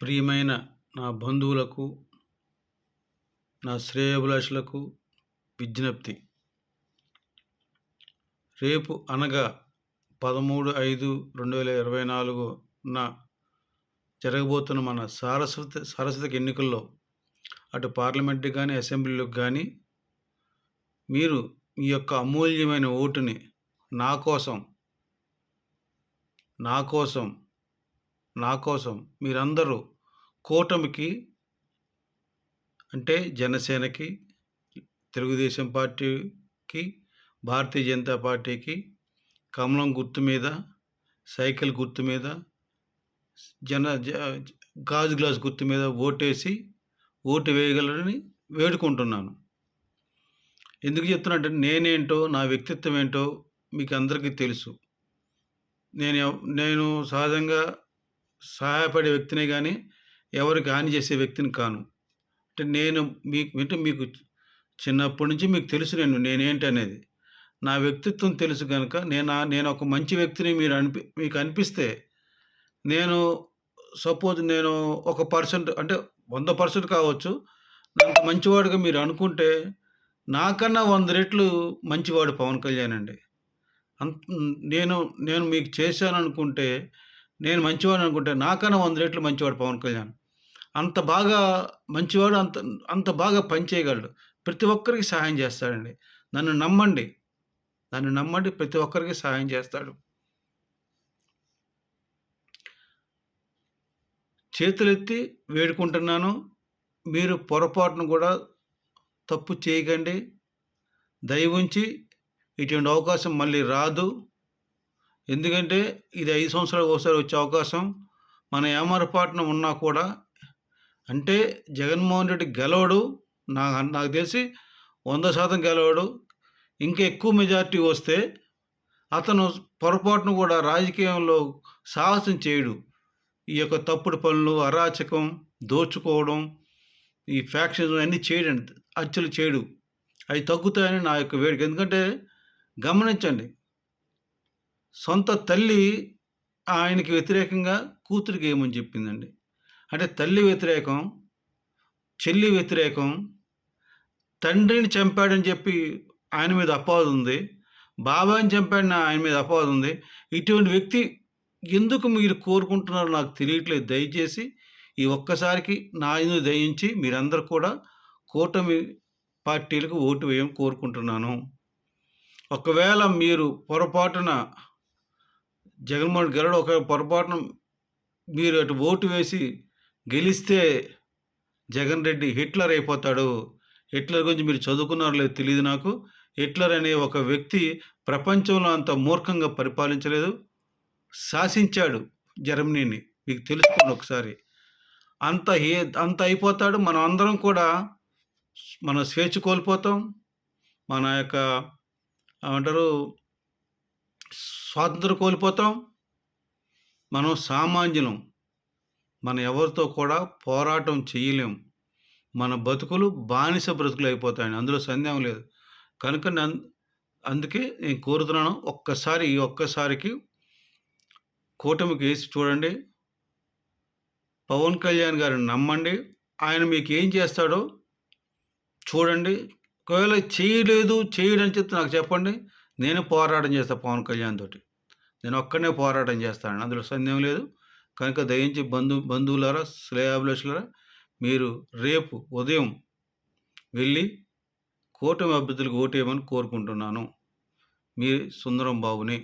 ప్రియమైన నా బంధువులకు నా శ్రేయభిలాషులకు విజ్ఞప్తి. రేపు అనగా పదమూడు ఐదు రెండు వేల ఇరవై నాలుగున జరగబోతున్న మన సారస్వత సారస్వతిక ఎన్నికల్లో అటు పార్లమెంట్కి కానీ అసెంబ్లీలకు కానీ మీరు మీ యొక్క అమూల్యమైన ఓటుని నా కోసం నా కోసం నా కోసం మీరందరూ కూటమికి అంటే జనసేనకి తెలుగుదేశం పార్టీకి భారతీయ జనతా పార్టీకి కమలం గుర్తు మీద సైకిల్ గుర్తు మీద జన జ- గాజు గ్లాస్ గుర్తు మీద ఓటేసి ఓటు వేయగలరని వేడుకుంటున్నాను. ఎందుకు చెప్తున్నట్టే నేనేంటో నా వ్యక్తిత్వం ఏంటో మీకు అందరికీ తెలుసు. నేను నేను సహజంగా సహాయపడే వ్యక్తినే కానీ ఎవరికి హాని చేసే వ్యక్తిని కాను. అంటే నేను మీకు అంటే మీకు చిన్నప్పటి నుంచి మీకు తెలుసు నేను నేనేంటి అనేది నా వ్యక్తిత్వం తెలుసు కనుక నేను నేను ఒక మంచి వ్యక్తిని మీరు అనిపి మీకు అనిపిస్తే నేను సపోజ్ నేను ఒక పర్సెంట్ అంటే వంద పర్సెంట్ కావచ్చు నాకు మంచివాడుగా మీరు అనుకుంటే నాకన్నా వంద రెట్లు మంచివాడు పవన్ కళ్యాణ్ అండి. అంత నేను నేను మీకు చేశాను అనుకుంటే నేను మంచివాడు అనుకుంటే నాకన్నా వంద రెట్లు మంచివాడు పవన్ కళ్యాణ్. అంత బాగా మంచివాడు అంత అంత బాగా పనిచేయగలడు ప్రతి ఒక్కరికి సహాయం చేస్తాడండి. నన్ను నమ్మండి. నన్ను నమ్మండి ప్రతి ఒక్కరికి సహాయం చేస్తాడు. చేతులెత్తి వేడుకుంటున్నాను. మీరు పొరపాటును కూడా తప్పు చేయకండి. దయ ఉంచి ఇటువంటి అవకాశం మళ్ళీ రాదు. ఎందుకంటే ఇది ఐదు సంవత్సరాలకు ఒకసారి వచ్చే అవకాశం. మన ఏమరపాటున ఉన్నా కూడా అంటే జగన్మోహన్ రెడ్డి గెలవడు. నా నాకు తెలిసి వంద శాతం గెలవడు. ఇంకా ఎక్కువ మెజారిటీ వస్తే అతను పొరపాటును కూడా రాజకీయంలో సాహసం చేయడు. ఈ యొక్క తప్పుడు పనులు అరాచకం దోచుకోవడం ఈ ఫ్యాక్షన్స్ అన్నీ చేయడం అచ్చులు చేయడు. అవి తగ్గుతాయని నా యొక్క వేడిక. ఎందుకంటే గమనించండి సొంత తల్లి ఆయనకి వ్యతిరేకంగా కూతురికి ఏమని చెప్పిందండి? అంటే తల్లి వ్యతిరేకం చెల్లి వ్యతిరేకం తండ్రిని చంపాడని చెప్పి ఆయన మీద అపవాదు ఉంది బాబాయిని చంపాడని ఆయన మీద అపవాదు ఉంది. ఇటువంటి వ్యక్తి ఎందుకు మీరు కోరుకుంటున్నారో నాకు తెలియట్లేదు. దయచేసి ఈ ఒక్కసారికి నా ఇందు దయించి మీరందరూ కూడా కూటమి పార్టీలకు ఓటు వేయం కోరుకుంటున్నాను. ఒకవేళ మీరు పొరపాటున జగన్మోహన్ గెలడు ఒక పొరపాటున మీరు అటు ఓటు వేసి గెలిస్తే జగన్ రెడ్డి హిట్లర్ అయిపోతాడు. హిట్లర్ గురించి మీరు చదువుకున్నారో లేదో తెలియదు నాకు. హిట్లర్ అనే ఒక వ్యక్తి ప్రపంచంలో అంత మూర్ఖంగా పరిపాలించలేదు. శాసించాడు జర్మనీని. మీకు తెలుసుకోండి ఒకసారి. అంత ఏ అంత అయిపోతాడు. మనం అందరం కూడా మన స్వేచ్ఛ కోల్పోతాం. మన యొక్క ఏమంటారు స్వాతంత్రం కోల్పోతాం. మనం సామాన్యులం. మన ఎవరితో కూడా పోరాటం చేయలేం. మన బతుకులు బానిస బ్రతుకులు అయిపోతాయని అందులో సందేహం లేదు. కనుక అందుకే నేను కోరుతున్నాను ఒక్కసారి ఈ ఒక్కసారికి కూటమికి వేసి చూడండి. పవన్ కళ్యాణ్ గారిని నమ్మండి. ఆయన మీకు ఏం చేస్తాడో చూడండి. ఒకవేళ చేయలేదు చేయడని చెప్తే నాకు చెప్పండి. నేను పోరాటం చేస్తాను పవన్ కళ్యాణ్ తోటి. నేను ఒక్కడనే పోరాటం చేస్తాను అందులో సందేహం లేదు. కనుక దయించి బంధు బంధువులారా శ్రేయాభిలాషులారా మీరు రేపు ఉదయం వెళ్ళి కూటమి అభ్యర్థులకు ఓటేయమని కోరుకుంటున్నాను. మీ సుందరం బాబుని